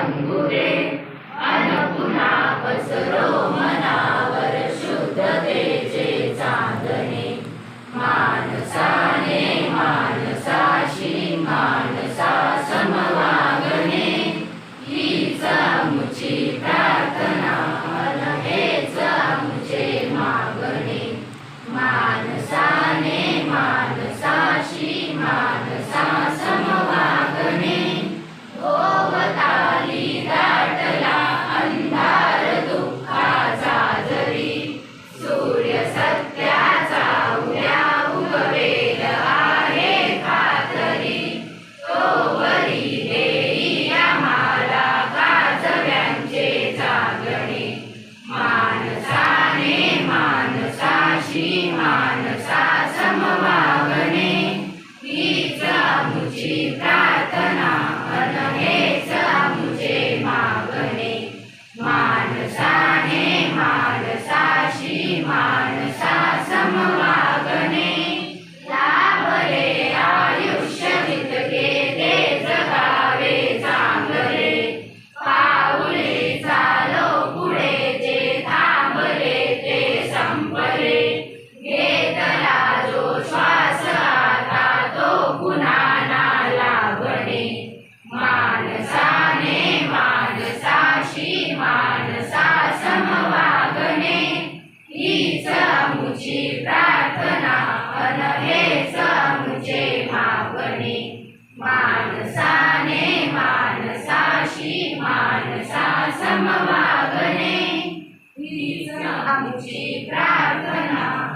अंगुरे अन पुन्हा पसरो मन नव्हे माणसाने माणसाशी माणसा समवागणे. हीच आमुची प्रार्थना अनहे समुचे मागणे. माणसाने माणसाशी माणसा समवागणे. हीच आमुची प्रार्थना